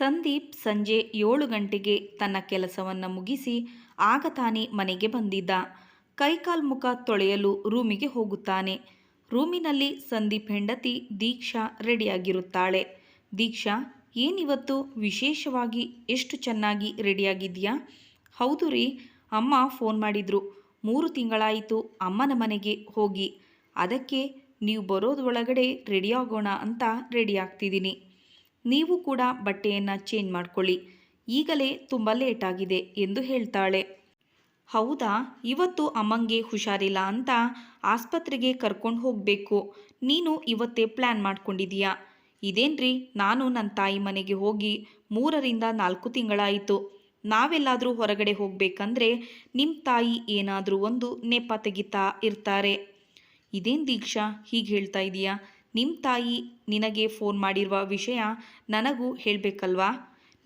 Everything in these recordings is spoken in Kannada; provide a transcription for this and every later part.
ಸಂದೀಪ್ ಸಂಜೆ ಏಳು ಗಂಟೆಗೆ ತನ್ನ ಕೆಲಸವನ್ನು ಮುಗಿಸಿ ಆಗ ತಾನೇ ಮನೆಗೆ ಬಂದಿದ್ದ. ಕೈಕಾಲ್ ಮುಖ ತೊಳೆಯಲು ರೂಮಿಗೆ ಹೋಗುತ್ತಾನೆ. ರೂಮಿನಲ್ಲಿ ಸಂದೀಪ್ ಹೆಂಡತಿ ದೀಕ್ಷಾ ರೆಡಿಯಾಗಿರುತ್ತಾಳೆ. ದೀಕ್ಷಾ, ಏನಿವತ್ತು? ವಿಶೇಷವಾಗಿ ಎಷ್ಟು ಚೆನ್ನಾಗಿ ರೆಡಿಯಾಗಿದೆಯಾ ಹೌದು ರೀ, ಅಮ್ಮ ಫೋನ್ ಮಾಡಿದ್ರು. ಮೂರು ತಿಂಗಳಾಯಿತು ಅಮ್ಮನ ಮನೆಗೆ ಹೋಗಿ. ಅದಕ್ಕೆ, ನೀವು ಬರೋದ್ರೊಳಗಡೆ ರೆಡಿಯಾಗೋಣ ಅಂತ ರೆಡಿ ಆಗ್ತಿದ್ದೀನಿ ನೀವು ಕೂಡ ಬಟ್ಟೆಯನ್ನು ಚೇಂಜ್ ಮಾಡ್ಕೊಳ್ಳಿ. ಈಗಲೇ ತುಂಬ ಲೇಟಾಗಿದೆ ಎಂದು ಹೇಳ್ತಾಳೆ. ಹೌದಾ, ಇವತ್ತು ಅಮ್ಮಂಗೆ ಹುಷಾರಿಲ್ಲ ಅಂತ ಆಸ್ಪತ್ರೆಗೆ ಕರ್ಕೊಂಡು ಹೋಗಬೇಕು. ನೀನು ಇವತ್ತೇ ಪ್ಲ್ಯಾನ್ ಮಾಡ್ಕೊಂಡಿದೀಯಾ ಇದೇನ್ರಿ, ನಾನು ನನ್ನ ತಾಯಿ ಮನೆಗೆ ಹೋಗಿ ಮೂರರಿಂದ ನಾಲ್ಕು ತಿಂಗಳಾಯಿತು. ನಾವೆಲ್ಲಾದರೂ ಹೊರಗಡೆ ಹೋಗಬೇಕಂದ್ರೆ ನಿಮ್ಮ ತಾಯಿ ಏನಾದರೂ ಒಂದು ನೆಪ ತೆಗಿತಾ ಇರ್ತಾರೆ. ಇದೇನು ದೀಕ್ಷಾ, ಹೀಗೆ ಹೇಳ್ತಾ ಇದೀಯಾ? ನಿಮ್ಮ ತಾಯಿ ನಿನಗೆ ಫೋನ್ ಮಾಡಿರುವ ವಿಷಯ ನನಗೂ ಹೇಳಬೇಕಲ್ವಾ?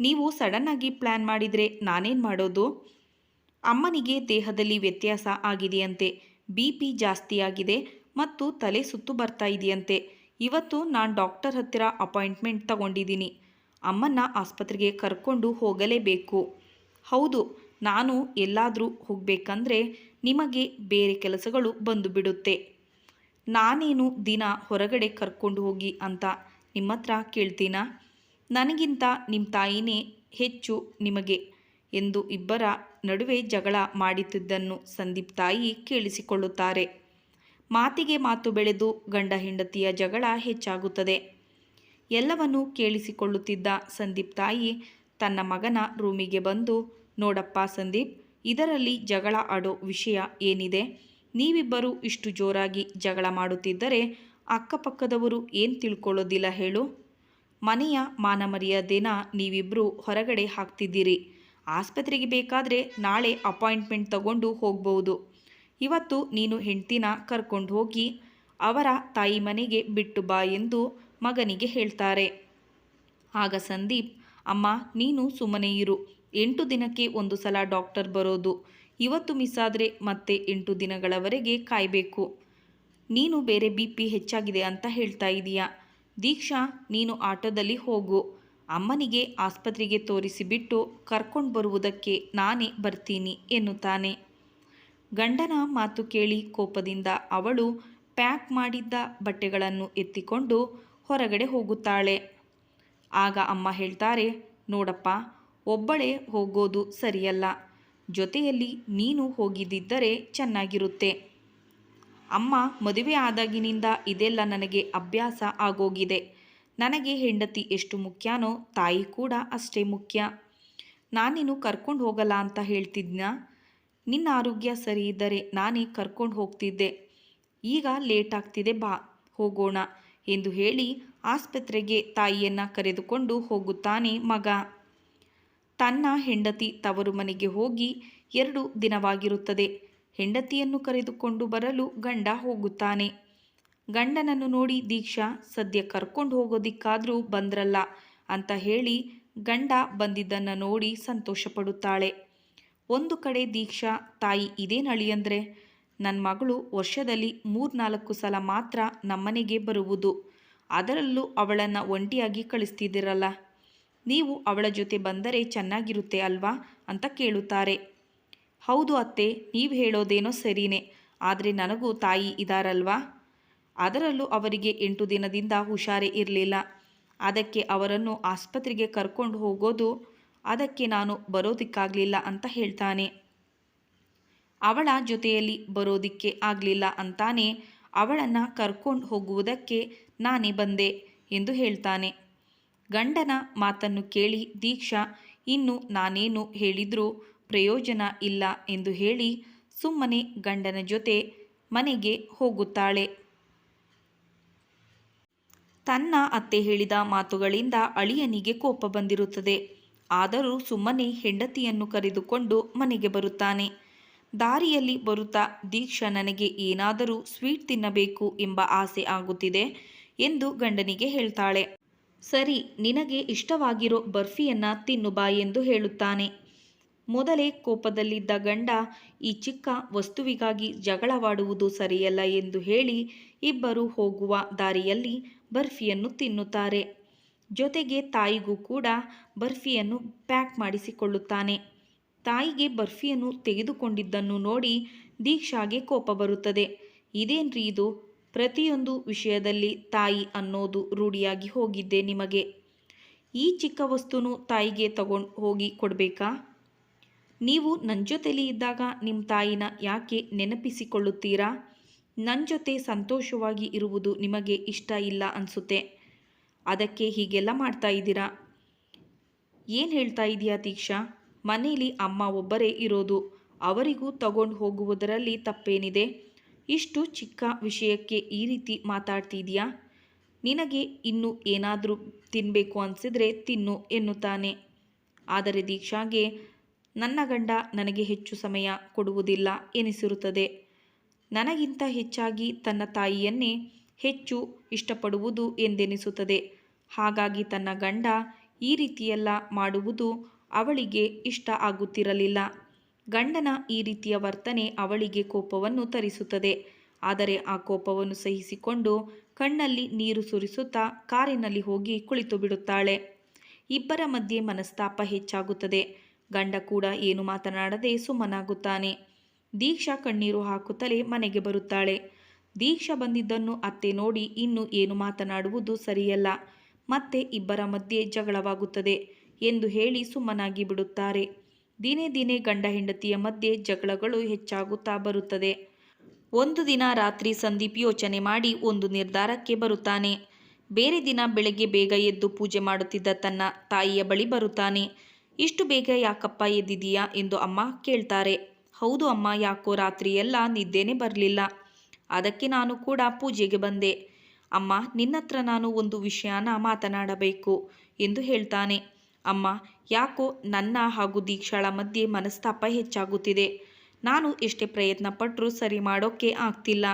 ನೀವು ಸಡನ್ನಾಗಿ ಪ್ಲ್ಯಾನ್ ಮಾಡಿದರೆ ನಾನೇನು ಮಾಡೋದು? ಅಮ್ಮನಿಗೆ ದೇಹದಲ್ಲಿ ವ್ಯತ್ಯಾಸ ಆಗಿದೆಯಂತೆ, ಬಿ ಪಿ ಜಾಸ್ತಿಯಾಗಿದೆ ಮತ್ತು ತಲೆ ಸುತ್ತು ಬರ್ತಾ ಇದೆಯಂತೆ. ಇವತ್ತು ನಾನು ಡಾಕ್ಟರ್ ಹತ್ತಿರ ಅಪಾಯಿಂಟ್ಮೆಂಟ್ ತಗೊಂಡಿದ್ದೀನಿ. ಅಮ್ಮನ್ನ ಆಸ್ಪತ್ರೆಗೆ ಕರ್ಕೊಂಡು ಹೋಗಲೇಬೇಕು. ಹೌದು, ನಾನು ಎಲ್ಲಾದರೂ ಹೋಗಬೇಕಂದ್ರೆ ನಿಮಗೆ ಬೇರೆ ಕೆಲಸಗಳು ಬಂದು ಬಿಡುತ್ತೆ. ನಾನೇನು ದಿನ ಹೊರಗಡೆ ಕರ್ಕೊಂಡು ಹೋಗಿ ಅಂತ ನಿಮ್ಮ ಹತ್ರ ಕೇಳ್ತೀನಾ? ನನಗಿಂತ ನಿಮ್ಮ ತಾಯಿನೇ ಹೆಚ್ಚು ನಿಮಗೆ ಎಂದು ಇಬ್ಬರ ನಡುವೆ ಜಗಳ ಮಾಡುತ್ತಿದ್ದನ್ನು ಸಂದೀಪ್ ತಾಯಿ ಕೇಳಿಸಿಕೊಳ್ಳುತ್ತಾರೆ. ಮಾತಿಗೆ ಮಾತು ಬೆಳೆದು ಗಂಡ ಹೆಂಡತಿಯ ಜಗಳ ಹೆಚ್ಚಾಗುತ್ತದೆ. ಎಲ್ಲವನ್ನೂ ಕೇಳಿಸಿಕೊಳ್ಳುತ್ತಿದ್ದ ಸಂದೀಪ್ ತಾಯಿ ತನ್ನ ಮಗನ ರೂಮಿಗೆ ಬಂದು, ನೋಡಪ್ಪ ಸಂದೀಪ್, ಇದರಲ್ಲಿ ಜಗಳ ಆಡೋ ವಿಷಯ ಏನಿದೆ? ನೀವಿಬ್ಬರು ಇಷ್ಟು ಜೋರಾಗಿ ಜಗಳ ಮಾಡುತ್ತಿದ್ದರೆ ಅಕ್ಕಪಕ್ಕದವರು ಏನು ತಿಳ್ಕೊಳ್ಳೋದಿಲ್ಲ ಹೇಳು. ಮನೆಯ ಮಾನಮರ್ಯಾದೆನ ನೀವಿಬ್ಬರು ಹೊರಗಡೆ ಹಾಕ್ತಿದ್ದೀರಿ. ಆಸ್ಪತ್ರೆಗೆ ಬೇಕಾದರೆ ನಾಳೆ ಅಪಾಯಿಂಟ್ಮೆಂಟ್ ತಗೊಂಡು ಹೋಗ್ಬೋದು. ಇವತ್ತು ನೀನು ಹೆಂಡ್ತಿನ ಕರ್ಕೊಂಡು ಹೋಗಿ ಅವರ ತಾಯಿ ಮನೆಗೆ ಬಿಟ್ಟು ಬಾ ಎಂದು ಮಗನಿಗೆ ಹೇಳ್ತಾರೆ. ಆಗ ಸಂದೀಪ್, ಅಮ್ಮ, ನೀನು ಸುಮ್ಮನೆ ಇರು. ಎಂಟು ದಿನಕ್ಕೆ ಒಂದು ಸಲ ಡಾಕ್ಟರ್ ಬರೋದು. ಇವತ್ತು ಮಿಸ್ ಆದರೆ ಮತ್ತೆ ಎಂಟು ದಿನಗಳವರೆಗೆ ಕಾಯಬೇಕು. ನೀನು ಬೇರೆ ಬಿ ಪಿ ಹೆಚ್ಚಾಗಿದೆ ಅಂತ ಹೇಳ್ತಾ ಇದೀಯಾ? ದೀಕ್ಷಾ, ನೀನು ಆಟೋದಲ್ಲಿ ಹೋಗು. ಅಮ್ಮನಿಗೆ ಆಸ್ಪತ್ರೆಗೆ ತೋರಿಸಿಬಿಟ್ಟು ಕರ್ಕೊಂಡು ಬರುವುದಕ್ಕೆ ನಾನೇ ಬರ್ತೀನಿ ಎನ್ನುತ್ತಾನೆ. ಗಂಡನ ಮಾತು ಕೇಳಿ ಕೋಪದಿಂದ ಅವಳು ಪ್ಯಾಕ್ ಮಾಡಿದ್ದ ಬಟ್ಟೆಗಳನ್ನು ಎತ್ತಿಕೊಂಡು ಹೊರಗಡೆ ಹೋಗುತ್ತಾಳೆ. ಆಗ ಅಮ್ಮ ಹೇಳ್ತಾರೆ, ನೋಡಪ್ಪ, ಒಬ್ಬಳೇ ಹೋಗೋದು ಸರಿಯಲ್ಲ. ಜೊತೆಯಲ್ಲಿ ನೀನು ಹೋಗಿದ್ದಿದ್ದರೆ ಚೆನ್ನಾಗಿರುತ್ತೆ. ಅಮ್ಮ, ಮದುವೆ ಆದಾಗಿನಿಂದ ಇದೆಲ್ಲ ನನಗೆ ಅಭ್ಯಾಸ ಆಗೋಗಿದೆ. ನನಗೆ ಹೆಂಡತಿ ಎಷ್ಟು ಮುಖ್ಯನೋ ತಾಯಿ ಕೂಡ ಅಷ್ಟೇ ಮುಖ್ಯ. ನಾನಿನ್ನು ಕರ್ಕೊಂಡು ಹೋಗಲ್ಲ ಅಂತ ಹೇಳ್ತಿದ್ನ? ನಿನ್ನ ಆರೋಗ್ಯ ಸರಿ ಇದ್ದರೆ ನಾನೇ ಕರ್ಕೊಂಡು ಹೋಗ್ತಿದ್ದೆ. ಈಗ ಲೇಟ್ ಆಗ್ತಿದೆ, ಬಾ, ಹೋಗೋಣ ಎಂದು ಹೇಳಿ ಆಸ್ಪತ್ರೆಗೆ ತಾಯಿಯನ್ನು ಕರೆದುಕೊಂಡು ಹೋಗುತ್ತಾನೆ ಮಗ. ತನ್ನ ಹೆಂಡತಿ ತವರು ಮನೆಗೆ ಹೋಗಿ ಎರಡು ದಿನವಾಗಿರುತ್ತದೆ. ಹೆಂಡತಿಯನ್ನು ಕರೆದುಕೊಂಡು ಬರಲು ಗಂಡ ಹೋಗುತ್ತಾನೆ. ಗಂಡನನ್ನು ನೋಡಿ ದೀಕ್ಷಾ, ಸದ್ಯ ಕರ್ಕೊಂಡು ಹೋಗೋದಿಕ್ಕಾದರೂ ಬಂದ್ರಲ್ಲ ಅಂತ ಹೇಳಿ ಗಂಡ ಬಂದಿದ್ದನ್ನು ನೋಡಿ ಸಂತೋಷಪಡುತ್ತಾಳೆ. ಒಂದು ಕಡೆ ದೀಕ್ಷಾ, ತಾಯಿ ಇದೇ ನಳಿ ಅಂದರೆ ನನ್ನ ಮಗಳು ವರ್ಷದಲ್ಲಿ ಮೂರ್ನಾಲ್ಕು ಸಲ ಮಾತ್ರ ನಮ್ಮನೆಗೆ ಬರುವುದು. ಅದರಲ್ಲೂ ಅವಳನ್ನು ಒಂಟಿಯಾಗಿ ಕಳಿಸ್ತಿದ್ದೀರಲ್ಲ. ನೀವು ಅವಳ ಜೊತೆ ಬಂದರೆ ಚೆನ್ನಾಗಿರುತ್ತೆ ಅಲ್ವಾ? ಅಂತ ಕೇಳುತ್ತಾರೆ. ಹೌದು ಅತ್ತೆ, ನೀವು ಹೇಳೋದೇನೋ ಸರಿನೇ, ಆದರೆ ನನಗೂ ತಾಯಿ ಇದಾರಲ್ವಾ? ಅದರಲ್ಲೂ ಅವರಿಗೆ ಎಂಟು ದಿನದಿಂದ ಹುಷಾರೇ ಇರಲಿಲ್ಲ. ಅದಕ್ಕೆ ಅವರನ್ನು ಆಸ್ಪತ್ರೆಗೆ ಕರ್ಕೊಂಡು ಹೋಗೋದು ಅದಕ್ಕೆ ನಾನು ಬರೋದಿಕ್ಕಾಗಲಿಲ್ಲ ಅಂತ ಹೇಳ್ತಾನೆ. ಅವಳ ಜೊತೆಯಲ್ಲಿ ಬರೋದಿಕ್ಕೆ ಆಗಲಿಲ್ಲ ಅಂತಾನೆ ಅವಳನ್ನು ಕರ್ಕೊಂಡು ಹೋಗುವುದಕ್ಕೆ ನಾನೇ ಬಂದೆ ಎಂದು ಹೇಳ್ತಾನೆ. ಗಂಡನ ಮಾತನ್ನು ಕೇಳಿ ದೀಕ್ಷಾ, ಇನ್ನು ನಾನೇನು ಹೇಳಿದರೂ ಪ್ರಯೋಜನ ಇಲ್ಲ ಎಂದು ಹೇಳಿ ಸುಮ್ಮನೆ ಗಂಡನ ಜೊತೆ ಮನೆಗೆ ಹೋಗುತ್ತಾಳೆ. ತನ್ನ ಅತ್ತೆ ಹೇಳಿದ ಮಾತುಗಳಿಂದ ಅಳಿಯನಿಗೆ ಕೋಪ ಬಂದಿರುತ್ತದೆ. ಆದರೂ ಸುಮ್ಮನೆ ಹೆಂಡತಿಯನ್ನು ಕರೆದುಕೊಂಡು ಮನೆಗೆ ಬರುತ್ತಾನೆ. ದಾರಿಯಲ್ಲಿ ಬರುತ್ತಾ ದೀಕ್ಷಾ, ನನಗೆ ಏನಾದರೂ ಸ್ವೀಟ್ ತಿನ್ನಬೇಕು ಎಂಬ ಆಸೆ ಆಗುತ್ತಿದೆ ಎಂದು ಗಂಡನಿಗೆ ಹೇಳ್ತಾಳೆ. ಸರಿ, ನಿನಗೆ ಇಷ್ಟವಾಗಿರೋ ಬರ್ಫಿಯನ್ನು ತಿನ್ನು ಬಾ ಎಂದು ಹೇಳುತ್ತಾನೆ. ಮೊದಲೇ ಕೋಪದಲ್ಲಿದ್ದ ಗಂಡ, ಈ ಚಿಕ್ಕ ವಸ್ತುವಿಗಾಗಿ ಜಗಳವಾಡುವುದು ಸರಿಯಲ್ಲ ಎಂದು ಹೇಳಿ ಇಬ್ಬರು ಹೋಗುವ ದಾರಿಯಲ್ಲಿ ಬರ್ಫಿಯನ್ನು ತಿನ್ನುತ್ತಾರೆ. ಜೊತೆಗೆ ತಾಯಿಗೂ ಕೂಡ ಬರ್ಫಿಯನ್ನು ಪ್ಯಾಕ್ ಮಾಡಿಸಿಕೊಳ್ಳುತ್ತಾನೆ. ತಾಯಿಗೆ ಬರ್ಫಿಯನ್ನು ತೆಗೆದುಕೊಂಡಿದ್ದನ್ನು ನೋಡಿ ದೀಕ್ಷಾಗೆ ಕೋಪ ಬರುತ್ತದೆ. ಇದೇನ್ರಿ ಇದು? ಪ್ರತಿಯೊಂದು ವಿಷಯದಲ್ಲಿ ತಾಯಿ ಅನ್ನೋದು ರೂಢಿಯಾಗಿ ಹೋಗಿದ್ದೆ ನಿಮಗೆ. ಈ ಚಿಕ್ಕ ವಸ್ತುನು ತಾಯಿಗೆ ತಗೊಂಡು ಹೋಗಿ ಕೊಡಬೇಕಾ? ನೀವು ನನ್ನ ಜೊತೆಲಿ ಇದ್ದಾಗ ನಿಮ್ಮ ತಾಯಿನ ಯಾಕೆ ನೆನಪಿಸಿಕೊಳ್ಳುತ್ತೀರಾ? ನನ್ನ ಜೊತೆ ಸಂತೋಷವಾಗಿ ಇರುವುದು ನಿಮಗೆ ಇಷ್ಟ ಇಲ್ಲ ಅನಿಸುತ್ತೆ. ಅದಕ್ಕೆ ಹೀಗೆಲ್ಲ ಮಾಡ್ತಾ ಇದ್ದೀರಾ? ಏನು ಹೇಳ್ತಾ ಇದೀಯಾ ದೀಕ್ಷಾ? ಮನೇಲಿ ಅಮ್ಮ ಒಬ್ಬರೇ ಇರೋದು, ಅವರಿಗೂ ತಗೊಂಡು ಹೋಗುವುದರಲ್ಲಿ ತಪ್ಪೇನಿದೆ. ಇಷ್ಟು ಚಿಕ್ಕ ವಿಷಯಕ್ಕೆ ಈ ರೀತಿ ಮಾತಾಡ್ತಿದೀಯಾ? ನಿನಗೆ ಇನ್ನು ಏನಾದರೂ ತಿನ್ನಬೇಕು ಅನಿಸಿದರೆ ತಿನ್ನು ಎನ್ನುತ್ತಾನೆ. ಆದರೆ ದೀಕ್ಷಾಗೆ, ನನ್ನ ಗಂಡ ನನಗೆ ಹೆಚ್ಚು ಸಮಯ ಕೊಡುವುದಿಲ್ಲ ಎನಿಸಿರುತ್ತದೆ. ನನಗಿಂತ ಹೆಚ್ಚಾಗಿ ತನ್ನ ತಾಯಿಯನ್ನೇ ಹೆಚ್ಚು ಇಷ್ಟಪಡುವುದು ಎಂದೆನಿಸುತ್ತದೆ. ಹಾಗಾಗಿ ತನ್ನ ಗಂಡ ಈ ರೀತಿಯೆಲ್ಲ ಮಾಡುವುದು ಅವಳಿಗೆ ಇಷ್ಟ ಆಗುತ್ತಿರಲಿಲ್ಲ. ಗಂಡನ ಈ ರೀತಿಯ ವರ್ತನೆ ಅವಳಿಗೆ ಕೋಪವನ್ನು ತರಿಸುತ್ತದೆ. ಆದರೆ ಆ ಕೋಪವನ್ನು ಸಹಿಸಿಕೊಂಡು ಕಣ್ಣಲ್ಲಿ ನೀರು ಸುರಿಸುತ್ತಾ ಕಾರಿನಲ್ಲಿ ಹೋಗಿ ಕುಳಿತು ಬಿಡುತ್ತಾಳೆ. ಇಬ್ಬರ ಮಧ್ಯೆ ಮನಸ್ತಾಪ ಹೆಚ್ಚಾಗುತ್ತದೆ. ಗಂಡ ಕೂಡ ಏನು ಮಾತನಾಡದೆ ಸುಮ್ಮನಾಗುತ್ತಾನೆ. ದೀಕ್ಷಾ ಕಣ್ಣೀರು ಹಾಕುತ್ತಲೇ ಮನೆಗೆ ಬರುತ್ತಾಳೆ. ದೀಕ್ಷಾ ಬಂದಿದ್ದನ್ನು ಅತ್ತೆ ನೋಡಿ ಇನ್ನು ಏನು ಮಾತನಾಡುವುದು ಸರಿಯಲ್ಲ. ಮತ್ತೆ ಇಬ್ಬರ ಮಧ್ಯೆ ಜಗಳವಾಗುತ್ತದೆ ಎಂದು ಹೇಳಿ ಸುಮ್ಮನಾಗಿ ಬಿಡುತ್ತಾರೆ. ದಿನೇ ದಿನೇ ಗಂಡ ಹೆಂಡತಿಯ ಮಧ್ಯೆ ಜಗಳಗಳು ಹೆಚ್ಚಾಗುತ್ತಾ ಬರುತ್ತದೆ. ಒಂದು ದಿನ ರಾತ್ರಿ ಸಂದೀಪ್ ಯೋಚನೆ ಮಾಡಿ ಒಂದು ನಿರ್ಧಾರಕ್ಕೆ ಬರುತ್ತಾನೆ. ಬೇರೆ ದಿನ ಬೆಳಗ್ಗೆ ಬೇಗ ಎದ್ದು ಪೂಜೆ ಮಾಡುತ್ತಿದ್ದ ತನ್ನ ತಾಯಿಯ ಬಳಿ ಬರುತ್ತಾನೆ. ಇಷ್ಟು ಬೇಗ ಯಾಕಪ್ಪ ಎದ್ದಿದೀಯಾ ಎಂದು ಅಮ್ಮ ಕೇಳ್ತಾರೆ. ಹೌದು ಅಮ್ಮ, ಯಾಕೋ ರಾತ್ರಿಯೆಲ್ಲ ನಿದ್ದೆನೇ ಬರಲಿಲ್ಲ. ಅದಕ್ಕೆ ನಾನು ಕೂಡ ಪೂಜೆಗೆ ಬಂದೆ. ಅಮ್ಮ, ನಿನ್ನತ್ರ ನಾನು ಒಂದು ವಿಷಯನ ಮಾತನಾಡಬೇಕು ಎಂದು ಹೇಳ್ತಾನೆ. ಅಮ್ಮ ಯಾಕೋ ನನ್ನ ಹಾಗೂ ದೀಕ್ಷಾಳ ಮಧ್ಯೆ ಮನಸ್ತಾಪ ಹೆಚ್ಚಾಗುತ್ತಿದೆ. ನಾನು ಎಷ್ಟೇ ಪ್ರಯತ್ನ ಪಟ್ಟರೂ ಸರಿ ಮಾಡೋಕ್ಕೆ ಆಗ್ತಿಲ್ಲ.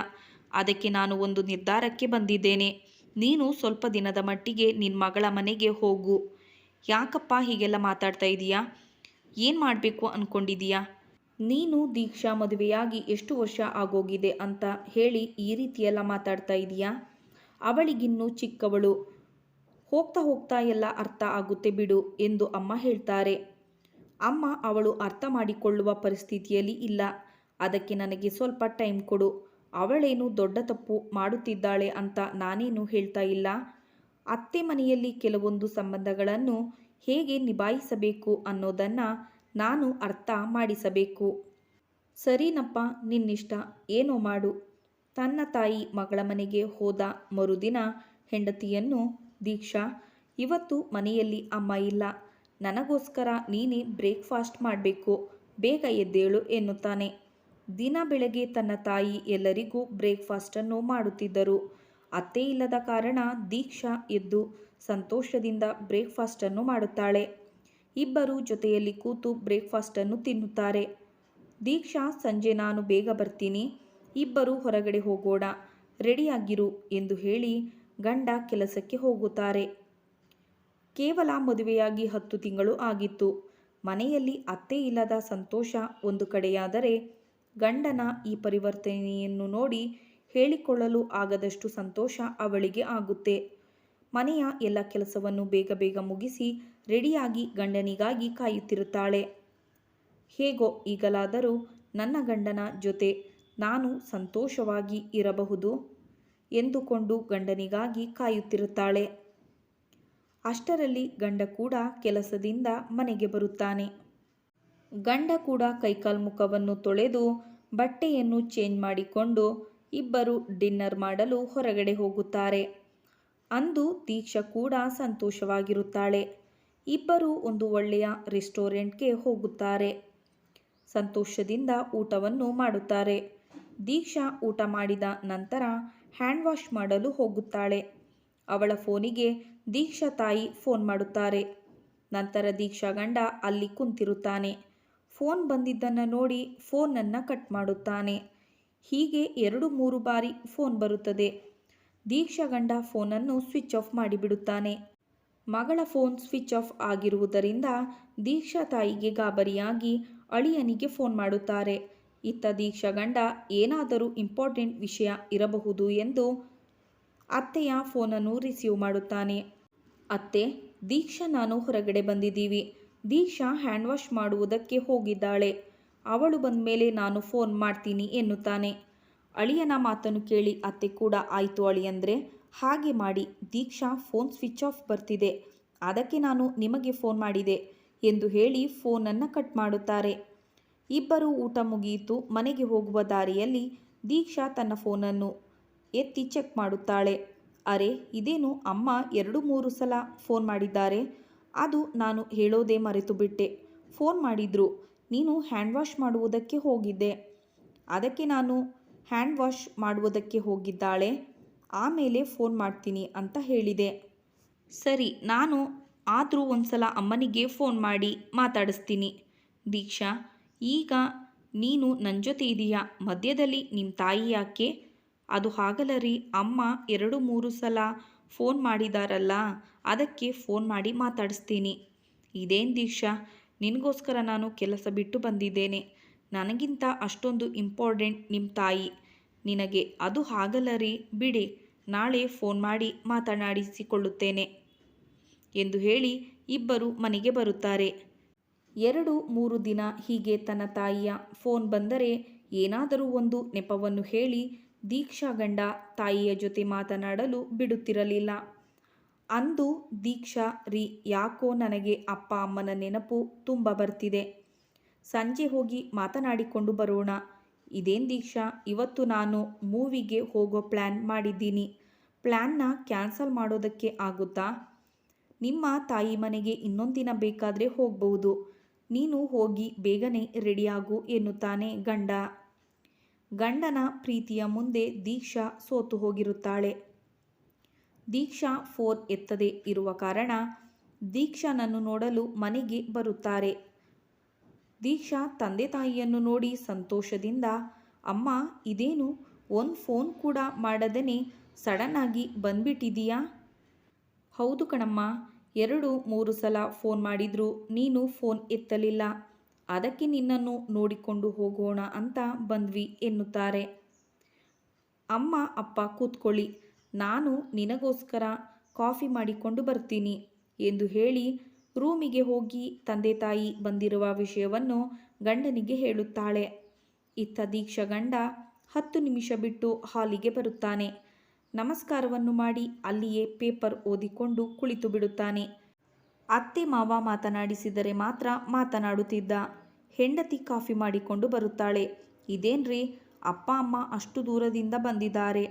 ಅದಕ್ಕೆ ನಾನು ಒಂದು ನಿರ್ಧಾರಕ್ಕೆ ಬಂದಿದ್ದೇನೆ. ನೀನು ಸ್ವಲ್ಪ ದಿನದ ಮಟ್ಟಿಗೆ ನಿನ್ನ ಮಗಳ ಮನೆಗೆ ಹೋಗು. ಯಾಕಪ್ಪ ಹೀಗೆಲ್ಲ ಮಾತಾಡ್ತಾ ಇದೀಯಾ? ಏನು ಮಾಡಬೇಕು ಅಂದ್ಕೊಂಡಿದೀಯಾ ನೀನು ದೀಕ್ಷಾ ಮದುವೆಯಾಗಿ ಎಷ್ಟು ವರ್ಷ ಆಗೋಗಿದೆ ಅಂತ ಹೇಳಿ ಈ ರೀತಿಯೆಲ್ಲ ಮಾತಾಡ್ತಾ ಇದೀಯಾ? ಅವಳಿಗಿನ್ನೂ ಚಿಕ್ಕವಳು. ಹೋಗ್ತಾ ಹೋಗ್ತಾ ಎಲ್ಲ ಅರ್ಥ ಆಗುತ್ತೆ ಬಿಡು ಎಂದು ಅಮ್ಮ ಹೇಳ್ತಾರೆ. ಅಮ್ಮ ಅವಳು ಅರ್ಥ ಮಾಡಿಕೊಳ್ಳುವ ಪರಿಸ್ಥಿತಿಯಲ್ಲಿ ಇಲ್ಲ. ಅದಕ್ಕೆ ನನಗೆ ಸ್ವಲ್ಪ ಟೈಮ್ ಕೊಡು. ಅವಳೇನು ದೊಡ್ಡ ತಪ್ಪು ಮಾಡುತ್ತಿದ್ದಾಳೆ ಅಂತ ನಾನೇನು ಹೇಳ್ತಾ ಇಲ್ಲ. ಅತ್ತೆ ಮನೆಯಲ್ಲಿ ಕೆಲವೊಂದು ಸಂಬಂಧಗಳನ್ನು ಹೇಗೆ ನಿಭಾಯಿಸಬೇಕು ಅನ್ನೋದನ್ನು ನಾನು ಅರ್ಥ ಮಾಡಿಸಬೇಕು. ಸರಿನಪ್ಪ, ನಿನ್ನಿಷ್ಟ. ಏನೋ ಮಾಡು. ತನ್ನ ತಾಯಿ ಮಗಳ ಮನೆಗೆ ಹೋದ ಮರುದಿನ ಹೆಂಡತಿಯನ್ನು ದೀಕ್ಷಾ, ಇವತ್ತು ಮನೆಯಲ್ಲಿ ಅಮ್ಮ ಇಲ್ಲ. ನನಗೋಸ್ಕರ ನೀನೇ ಬ್ರೇಕ್ಫಾಸ್ಟ್ ಮಾಡಬೇಕು. ಬೇಗ ಎದ್ದೇಳು, ಎನ್ನುತ್ತಾನೆ. ದಿನ ಬೆಳಗ್ಗೆ ತನ್ನ ತಾಯಿ ಎಲ್ಲರಿಗೂ ಬ್ರೇಕ್ಫಾಸ್ಟನ್ನು ಮಾಡುತ್ತಿದ್ದರು. ಅತ್ತೆ ಇಲ್ಲದ ಕಾರಣ ದೀಕ್ಷಾ ಎದ್ದು ಸಂತೋಷದಿಂದ ಬ್ರೇಕ್ಫಾಸ್ಟನ್ನು ಮಾಡುತ್ತಾಳೆ. ಇಬ್ಬರು ಜೊತೆಯಲ್ಲಿ ಕೂತು ಬ್ರೇಕ್ಫಾಸ್ಟನ್ನು ತಿನ್ನುತ್ತಾರೆ. ದೀಕ್ಷಾ, ಸಂಜೆ ನಾನು ಬೇಗ ಬರ್ತೀನಿ. ಇಬ್ಬರು ಹೊರಗಡೆ ಹೋಗೋಣ. ರೆಡಿಯಾಗಿರು, ಎಂದು ಹೇಳಿ ಗಂಡ ಕೆಲಸಕ್ಕೆ ಹೋಗುತ್ತಾರೆ. ಕೇವಲ ಮದುವೆಯಾಗಿ ಹತ್ತು ತಿಂಗಳು ಆಗಿತ್ತು. ಮನೆಯಲ್ಲಿ ಅತ್ತೆ ಇಲ್ಲದ ಸಂತೋಷ ಒಂದು ಕಡೆಯಾದರೆ ಗಂಡನ ಈ ಪರಿವರ್ತನೆಯನ್ನು ನೋಡಿ ಹೇಳಿಕೊಳ್ಳಲು ಆಗದಷ್ಟು ಸಂತೋಷ ಅವಳಿಗೆ ಆಗುತ್ತೆ. ಮನೆಯ ಎಲ್ಲ ಕೆಲಸವನ್ನು ಬೇಗ ಬೇಗ ಮುಗಿಸಿ ರೆಡಿಯಾಗಿ ಗಂಡನಿಗಾಗಿ ಕಾಯುತ್ತಿರುತ್ತಾಳೆ. ಹೇಗೋ ಈಗಲಾದರೂ ನನ್ನ ಗಂಡನ ಜೊತೆ ನಾನು ಸಂತೋಷವಾಗಿ ಇರಬಹುದು. ಎಂದುಕೊಂಡು ಗಂಡನಿಗಾಗಿ ಕಾಯುತ್ತಿರುತ್ತಾಳೆ. ಅಷ್ಟರಲ್ಲಿ ಗಂಡ ಕೂಡ ಕೆಲಸದಿಂದ ಮನೆಗೆ ಬರುತ್ತಾನೆ. ಗಂಡ ಕೂಡ ಕೈಕಾಲು ಮುಖವನ್ನು ತೊಳೆದು ಬಟ್ಟೆಯನ್ನು ಚೇಂಜ್ ಮಾಡಿಕೊಂಡು ಇಬ್ಬರು ಡಿನ್ನರ್ ಮಾಡಲು ಹೊರಗಡೆ ಹೋಗುತ್ತಾರೆ. ಅಂದು ದೀಕ್ಷಾ ಕೂಡ ಸಂತೋಷವಾಗಿರುತ್ತಾಳೆ. ಇಬ್ಬರು ಒಂದು ಒಳ್ಳೆಯ ರೆಸ್ಟೋರೆಂಟ್ಗೆ ಹೋಗುತ್ತಾರೆ. ಸಂತೋಷದಿಂದ ಊಟವನ್ನು ಮಾಡುತ್ತಾರೆ. ದೀಕ್ಷಾ ಊಟ ಮಾಡಿದ ನಂತರ ಹ್ಯಾಂಡ್ ವಾಶ್ ಮಾಡಲು ಹೋಗುತ್ತಾಳೆ. ಅವಳ ಫೋನಿಗೆ ದೀಕ್ಷಾ ತಾಯಿ ಫೋನ್ ಮಾಡುತ್ತಾರೆ. ನಂತರ ದೀಕ್ಷಾ ಗಂಡ ಅಲ್ಲಿ ಕುಂತಿರುತ್ತಾನೆ. ಫೋನ್ ಬಂದಿದ್ದನ್ನು ನೋಡಿ ಫೋನನ್ನು ಕಟ್ ಮಾಡುತ್ತಾನೆ. ಹೀಗೆ ಎರಡು ಮೂರು ಬಾರಿ ಫೋನ್ ಬರುತ್ತದೆ. ದೀಕ್ಷಾ ಗಂಡ ಫೋನನ್ನು ಸ್ವಿಚ್ ಆಫ್ ಮಾಡಿಬಿಡುತ್ತಾನೆ. ಮಗಳ ಫೋನ್ ಸ್ವಿಚ್ ಆಫ್ ಆಗಿರುವುದರಿಂದ ದೀಕ್ಷಾ ತಾಯಿಗೆ ಗಾಬರಿಯಾಗಿ ಅಳಿಯನಿಗೆ ಫೋನ್ ಮಾಡುತ್ತಾರೆ. ಇತ್ತ ದೀಕ್ಷಾ ಗಂಡ ಏನಾದರೂ ಇಂಪಾರ್ಟೆಂಟ್ ವಿಷಯ ಇರಬಹುದು ಎಂದು ಅತ್ತೆಯ ಫೋನನ್ನು ರಿಸೀವ್ ಮಾಡುತ್ತಾನೆ. ಅತ್ತೆ, ದೀಕ್ಷಾ ನಾನು ಹೊರಗಡೆ ಬಂದಿದ್ದೀವಿ. ದೀಕ್ಷಾ ಹ್ಯಾಂಡ್ ವಾಶ್ ಮಾಡುವುದಕ್ಕೆ ಹೋಗಿದ್ದಾಳೆ. ಅವಳು ಬಂದ ಮೇಲೆ ನಾನು ಫೋನ್ ಮಾಡ್ತೀನಿ ಎನ್ನುತ್ತಾನೆ. ಅಳಿಯನ ಮಾತನ್ನು ಕೇಳಿ ಅತ್ತೆ ಕೂಡ, ಆಯಿತು ಅಳಿಯಂದರೆ ಹಾಗೆ ಮಾಡಿ. ದೀಕ್ಷಾ ಫೋನ್ ಸ್ವಿಚ್ ಆಫ್ ಬರ್ತಿದೆ. ಅದಕ್ಕೆ ನಾನು ನಿಮಗೆ ಫೋನ್ ಮಾಡಿದೆ ಎಂದು ಹೇಳಿ ಫೋನನ್ನು ಕಟ್ ಮಾಡುತ್ತಾರೆ. ಇಬ್ಬರು ಊಟ ಮುಗಿಯಿತು. ಮನೆಗೆ ಹೋಗುವ ದಾರಿಯಲ್ಲಿ ದೀಕ್ಷಾ ತನ್ನ ಫೋನನ್ನು ಎತ್ತಿ ಚೆಕ್ ಮಾಡುತ್ತಾಳೆ. ಅರೆ, ಇದೇನು ಅಮ್ಮ ಎರಡು ಮೂರು ಸಲ ಫೋನ್ ಮಾಡಿದ್ದಾರೆ? ಅದು ನಾನು ಹೇಳೋದೇ ಮರೆತು ಬಿಟ್ಟೆ. ಫೋನ್ ಮಾಡಿದ್ರು. ನೀನು ಹ್ಯಾಂಡ್ ವಾಶ್ ಮಾಡುವುದಕ್ಕೆ ಹೋಗಿದ್ದೆ. ಅದಕ್ಕೆ ನಾನು ಹ್ಯಾಂಡ್ ವಾಶ್ ಮಾಡುವುದಕ್ಕೆ ಹೋಗಿದ್ದಾಳೆ. ಆಮೇಲೆ ಫೋನ್ ಮಾಡ್ತೀನಿ ಅಂತ ಹೇಳಿದೆ. ಸರಿ, ನಾನು ಆದರೂ ಒಂದು ಸಲ ಅಮ್ಮನಿಗೆ ಫೋನ್ ಮಾಡಿ ಮಾತಾಡಿಸ್ತೀನಿ. ದೀಕ್ಷಾ ಈಗ ನೀನು ನನ್ನ ಜೊತೆ ಇದೆಯಾ? ಮಧ್ಯದಲ್ಲಿ ನಿಮ್ಮ ತಾಯಿ ಯಾಕೆ? ಅದು ಹಾಗಲರಿ, ಅಮ್ಮ ಎರಡು ಮೂರು ಸಲ ಫೋನ್ ಮಾಡಿದಾರಲ್ಲ, ಅದಕ್ಕೆ ಫೋನ್ ಮಾಡಿ ಮಾತಾಡಿಸ್ತೀನಿ. ಇದೇನು ದೀಕ್ಷಾ, ನಿನಗೋಸ್ಕರ ನಾನು ಕೆಲಸ ಬಿಟ್ಟು ಬಂದಿದ್ದೇನೆ. ನನಗಿಂತ ಅಷ್ಟೊಂದು ಇಂಪಾರ್ಟೆಂಟ್ ನಿಮ್ಮ ತಾಯಿ. ನಿನಗೆ ಅದು ಹಾಗಲರಿ, ಬಿಡಿ, ನಾಳೆ ಫೋನ್ ಮಾಡಿ ಮಾತನಾಡಿಸಿಕೊಳ್ಳುತ್ತೇನೆ. ಎಂದು ಹೇಳಿ ಇಬ್ಬರು ಮನೆಗೆ ಬರುತ್ತಾರೆ. ಎರಡು ಮೂರು ದಿನ ಹೀಗೆ ತನ್ನ ತಾಯಿಯ ಫೋನ್ ಬಂದರೆ ಏನಾದರೂ ಒಂದು ನೆಪವನ್ನು ಹೇಳಿ ದೀಕ್ಷಾ ಗಂಡ ತಾಯಿಯ ಜೊತೆ ಮಾತನಾಡಲು ಬಿಡುತ್ತಿರಲಿಲ್ಲ. ಅಂದು ದೀಕ್ಷಾ, ರೀ, ಯಾಕೋ ನನಗೆ ಅಪ್ಪ ಅಮ್ಮನ ನೆನಪು ತುಂಬ ಬರ್ತಿದೆ. ಸಂಜೆ ಹೋಗಿ ಮಾತನಾಡಿಕೊಂಡು ಬರೋಣ. ಇದೇನು ದೀಕ್ಷಾ, ಇವತ್ತು ನಾನು ಮೂವಿಗೆ ಹೋಗೋ ಪ್ಲ್ಯಾನ್ ಮಾಡಿದ್ದೀನಿ. ಪ್ಲ್ಯಾನ್ನ ಕ್ಯಾನ್ಸಲ್ ಮಾಡೋದಕ್ಕೆ ಆಗುತ್ತಾ? ನಿಮ್ಮ ತಾಯಿ ಮನೆಗೆ ಇನ್ನೊಂದಿನ ಬೇಕಾದರೆ ಹೋಗಬಹುದು. ನೀನು ಹೋಗಿ ಬೇಗನೆ ರೆಡಿಯಾಗು ಎನ್ನುತ್ತಾನೆ ಗಂಡ. ಗಂಡನ ಪ್ರೀತಿಯ ಮುಂದೆ ದೀಕ್ಷಾ ಸೋತು ಹೋಗಿರುತ್ತಾಳೆ. ದೀಕ್ಷಾ ಫೋನ್ ಎತ್ತದೇ ಇರುವ ಕಾರಣ ದೀಕ್ಷಾನನ್ನು ನೋಡಲು ಮನೆಗೆ ಬರುತ್ತಾರೆ. ದೀಕ್ಷಾ ತಂದೆ ತಾಯಿಯನ್ನು ನೋಡಿ ಸಂತೋಷದಿಂದ, ಅಮ್ಮ, ಇದೇನು? ಒಂದು ಫೋನ್ ಕೂಡ ಮಾಡದೇ ಸಡನ್ನಾಗಿ ಬಂದ್ಬಿಟ್ಟಿದೀಯಾ? ಹೌದು ಕಣಮ್ಮ. ಎರಡು ಮೂರು ಸಲ ಫೋನ್ ಮಾಡಿದ್ರು, ನೀನು ಫೋನ್ ಎತ್ತಲಿಲ್ಲ. ಅದಕ್ಕೆ ನಿನ್ನನ್ನು ನೋಡಿಕೊಂಡು ಹೋಗೋಣ ಅಂತ ಬಂದ್ವಿ ಎನ್ನುತ್ತಾರೆ. ಅಮ್ಮ, ಅಪ್ಪ ಕೂತ್ಕೊಳ್ಳಿ. ನಾನು ನಿನಗೋಸ್ಕರ ಕಾಫಿ ಮಾಡಿಕೊಂಡು ಬರ್ತೀನಿ ಎಂದು ಹೇಳಿ ರೂಮಿಗೆ ಹೋಗಿ ತಂದೆ ತಾಯಿ ಬಂದಿರುವ ವಿಷಯವನ್ನು ಗಂಡನಿಗೆ ಹೇಳುತ್ತಾಳೆ. ಇತ್ತ ದೀಕ್ಷಾ ಗಂಡ ಹತ್ತು ನಿಮಿಷ ಬಿಟ್ಟು ಹಾಲಿಗೆ ಬರುತ್ತಾನೆ. ನಮಸ್ಕಾರವನ್ನು ಮಾಡಿ ಅಲ್ಲಿಯೇ ಪೇಪರ್ ಓದಿಕೊಂಡು ಕುಳಿತು ಬಿಡುತ್ತಾನೆ. ಅತ್ತೆ ಮಾವ ಮಾತನಾಡಿಸಿದರೆ ಮಾತ್ರ ಮಾತನಾಡುತ್ತಿದ್ದ. ಹೆಂಡತಿ ಕಾಫಿ ಮಾಡಿಕೊಂಡು ಬರುತ್ತಾಳೆ. ಇದೇನ್ರಿ? ಅಪ್ಪ, ಅಮ್ಮ ಅಷ್ಟು ದೂರದಿಂದ ಬಂದಿದ್ದಾರೆ.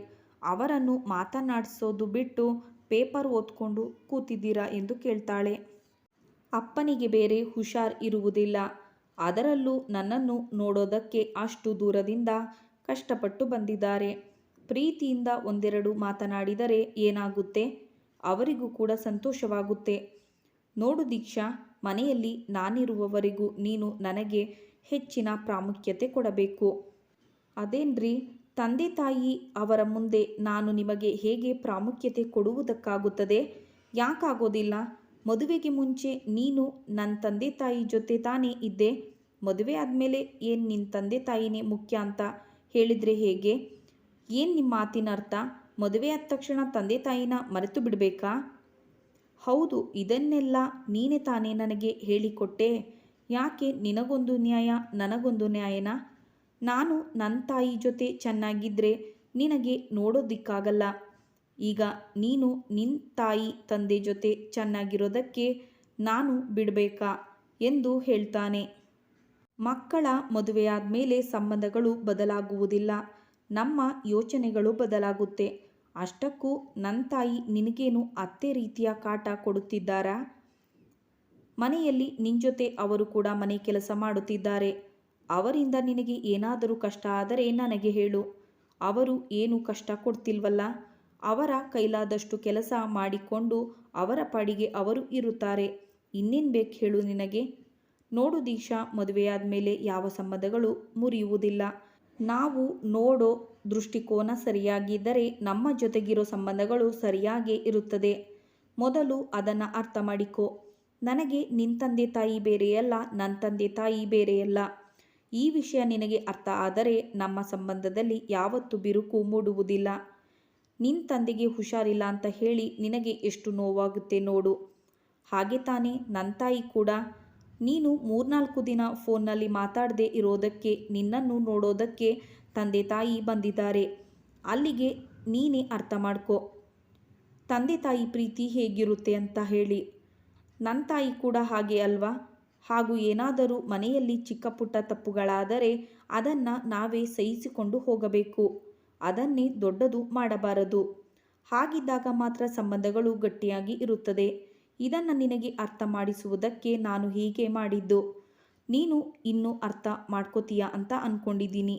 ಅವರನ್ನು ಮಾತನಾಡಿಸೋದು ಬಿಟ್ಟು ಪೇಪರ್ ಓದ್ಕೊಂಡು ಕೂತಿದ್ದೀರಾ ಎಂದು ಕೇಳ್ತಾಳೆ. ಅಪ್ಪನಿಗೆ ಬೇರೆ ಹುಷಾರ್ ಇರುವುದಿಲ್ಲ. ಅದರಲ್ಲೂ ನನ್ನನ್ನು ನೋಡೋದಕ್ಕೆ ಅಷ್ಟು ದೂರದಿಂದ ಕಷ್ಟಪಟ್ಟು ಬಂದಿದ್ದಾರೆ. ಪ್ರೀತಿಯಿಂದ ಒಂದೆರಡು ಮಾತನಾಡಿದರೆ ಏನಾಗುತ್ತೆ? ಅವರಿಗೂ ಕೂಡ ಸಂತೋಷವಾಗುತ್ತೆ. ನೋಡು ದೀಕ್ಷಾ, ಮನೆಯಲ್ಲಿ ನಾನಿರುವವರೆಗೂ ನೀನು ನನಗೆ ಹೆಚ್ಚಿನ ಪ್ರಾಮುಖ್ಯತೆ ಕೊಡಬೇಕು. ಅದೇನ್ರಿ? ತಂದೆ ತಾಯಿ ಅವರ ಮುಂದೆ ನಾನು ನಿಮಗೆ ಹೇಗೆ ಪ್ರಾಮುಖ್ಯತೆ ಕೊಡುವುದಕ್ಕಾಗುತ್ತದೆ? ಯಾಕಾಗೋದಿಲ್ಲ? ಮದುವೆಗೆ ಮುಂಚೆ ನೀನು ನನ್ನ ತಂದೆ ತಾಯಿ ಜೊತೆ ತಾನೇ ಇದ್ದೆ. ಮದುವೆ ಆದಮೇಲೆ ಏನು ನಿನ್ನ ತಂದೆ ತಾಯಿನೇ ಮುಖ್ಯ ಅಂತ ಹೇಳಿದರೆ ಹೇಗೆ? ಏನು ನಿಮ್ಮ ಮಾತಿನ ಅರ್ಥ? ಮದುವೆ ಆದ ತಕ್ಷಣ ತಂದೆ ತಾಯಿನ ಮರೆತು ಬಿಡಬೇಕಾ? ಹೌದು, ಇದನ್ನೆಲ್ಲ ನೀನೇ ತಾನೇ ನನಗೆ ಹೇಳಿಕೊಟ್ಟೆ. ಯಾಕೆ ನಿನಗೊಂದು ನ್ಯಾಯ, ನನಗೊಂದು ನ್ಯಾಯನಾ? ನಾನು ನನ್ನ ತಾಯಿ ಜೊತೆ ಚೆನ್ನಾಗಿದ್ದರೆ ನಿನಗೆ ನೋಡೋದಿಕ್ಕಾಗಲ್ಲ. ಈಗ ನೀನು ನಿನ್ನ ತಾಯಿ ತಂದೆ ಜೊತೆ ಚೆನ್ನಾಗಿರೋದಕ್ಕೆ ನಾನು ಬಿಡಬೇಕಾ ಎಂದು ಹೇಳ್ತಾನೆ. ಮಕ್ಕಳ ಮದುವೆಯಾದ ಮೇಲೆ ಸಂಬಂಧಗಳು ಬದಲಾಗುವುದಿಲ್ಲ. ನಮ್ಮ ಯೋಚನೆಗಳು ಬದಲಾಗುತ್ತೆ. ಅಷ್ಟಕ್ಕೂ ನನ್ನ ತಾಯಿ ನಿನಗೇನು ಅತ್ತೆ ರೀತಿಯ ಕಾಟ ಕೊಡುತ್ತಿದ್ದಾರಾ? ಮನೆಯಲ್ಲಿ ನಿನ್ನ ಜೊತೆ ಅವರು ಕೂಡ ಮನೆ ಕೆಲಸ ಮಾಡುತ್ತಿದ್ದಾರೆ. ಅವರಿಂದ ನಿನಗೆ ಏನಾದರೂ ಕಷ್ಟ ಆದರೆ ನನಗೆ ಹೇಳು. ಅವರು ಏನು ಕಷ್ಟ ಕೊಡ್ತಿಲ್ವಲ್ಲ? ಅವರ ಕೈಲಾದಷ್ಟು ಕೆಲಸ ಮಾಡಿಕೊಂಡು ಅವರ ಪಾಡಿಗೆ ಅವರು ಇರುತ್ತಾರೆ. ಇನ್ನೇನು ಬೇಕು ಹೇಳು ನಿನಗೆ? ನೋಡು ದೀಕ್ಷಾ ಮದುವೆಯಾದ ಮೇಲೆ ಯಾವ ಸಂಬಂಧಗಳು ಮುರಿಯುವುದಿಲ್ಲ. ನಾವು ನೋಡೋ ದೃಷ್ಟಿಕೋನ ಸರಿಯಾಗಿದ್ದರೆ ನಮ್ಮ ಜೊತೆಗಿರೋ ಸಂಬಂಧಗಳು ಸರಿಯಾಗೇ ಇರುತ್ತದೆ. ಮೊದಲು ಅದನ್ನು ಅರ್ಥ ಮಾಡಿಕೋ. ನನಗೆ ನಿನ್ನ ತಂದೆ ತಾಯಿ ಬೇರೆಯಲ್ಲ ನನ್ನ ತಂದೆ ತಾಯಿ ಬೇರೆಯಲ್ಲ. ಈ ವಿಷಯ ನಿನಗೆ ಅರ್ಥ ಆದರೆ ನಮ್ಮ ಸಂಬಂಧದಲ್ಲಿ ಯಾವತ್ತು ಬಿರುಕು ಮೂಡುವುದಿಲ್ಲ. ನಿನ್ನ ತಂದೆಗೆ ಹುಷಾರಿಲ್ಲ ಅಂತ ಹೇಳಿ ನಿನಗೆ ಎಷ್ಟು ನೋವಾಗುತ್ತೆ ನೋಡು. ಹಾಗೆ ತಾನೇ ನನ್ನ ತಾಯಿ ಕೂಡ. ನೀನು ಮೂರ್ನಾಲ್ಕು ದಿನ ಫೋನ್ನಲ್ಲಿ ಮಾತಾಡದೆ ಇರೋದಕ್ಕೆ, ನಿನ್ನನ್ನು ನೋಡೋದಕ್ಕೆ ತಂದೆ ತಾಯಿ ಬಂದಿದ್ದಾರೆ. ಅಲ್ಲಿಗೆ ನೀನೇ ಅರ್ಥ ಮಾಡ್ಕೊ. ತಂದೆ ತಾಯಿ ಪ್ರೀತಿ ಹೇಗಿರುತ್ತೆ ಅಂತ ಹೇಳಿ. ನನ್ನ ತಾಯಿ ಕೂಡ ಹಾಗೆ ಅಲ್ವಾ? ಹಾಗೂ ಏನಾದರೂ ಮನೆಯಲ್ಲಿ ಚಿಕ್ಕ ಪುಟ್ಟ ತಪ್ಪುಗಳಾದರೆ ಅದನ್ನು ನಾವೇ ಸಹಿಸಿಕೊಂಡು ಹೋಗಬೇಕು. ಅದನ್ನೇ ದೊಡ್ಡದು ಮಾಡಬಾರದು. ಹಾಗಿದ್ದಾಗ ಮಾತ್ರ ಸಂಬಂಧಗಳು ಗಟ್ಟಿಯಾಗಿ ಇರುತ್ತದೆ. ಇದನ್ನು ನಿನಗೆ ಅರ್ಥ ಮಾಡಿಸುವುದಕ್ಕೆ ನಾನು ಹೀಗೆ ಮಾಡಿದ್ದು. ನೀನು ಇನ್ನೂ ಅರ್ಥ ಮಾಡ್ಕೋತೀಯ ಅಂತ ಅಂದ್ಕೊಂಡಿದ್ದೀನಿ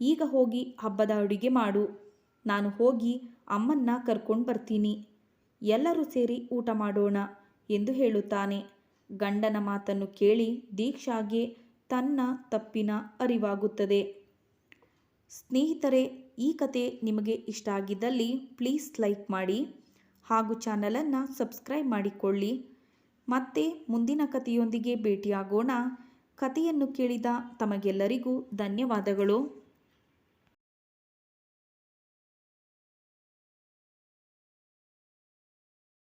ಈಗ ಹೋಗಿ ಹಬ್ಬದ ಅಡುಗೆ ಮಾಡು. ನಾನು ಹೋಗಿ ಅಮ್ಮನ್ನ ಕರ್ಕೊಂಡು ಬರ್ತೀನಿ. ಎಲ್ಲರೂ ಸೇರಿ ಊಟ ಮಾಡೋಣ ಎಂದು ಹೇಳುತ್ತಾನೆ. ಗಂಡನ ಮಾತನ್ನು ಕೇಳಿ ದೀಕ್ಷಾಗೆ ತನ್ನ ತಪ್ಪಿನ ಅರಿವಾಗುತ್ತದೆ. ಸ್ನೇಹಿತರೆ, ಈ ಕತೆ ನಿಮಗೆ ಇಷ್ಟ ಆಗಿದ್ದಲ್ಲಿ ಪ್ಲೀಸ್ ಲೈಕ್ ಮಾಡಿ. ಹಾಗೂ ಚಾನಲನ್ನು ಸಬ್ಸ್ಕ್ರೈಬ್ ಮಾಡಿಕೊಳ್ಳಿ. ಮತ್ತೆ ಮುಂದಿನ ಕಥೆಯೊಂದಿಗೆ ಭೇಟಿಯಾಗೋಣ. ಕಥೆಯನ್ನು ಕೇಳಿದ ತಮಗೆಲ್ಲರಿಗೂ ಧನ್ಯವಾದಗಳು.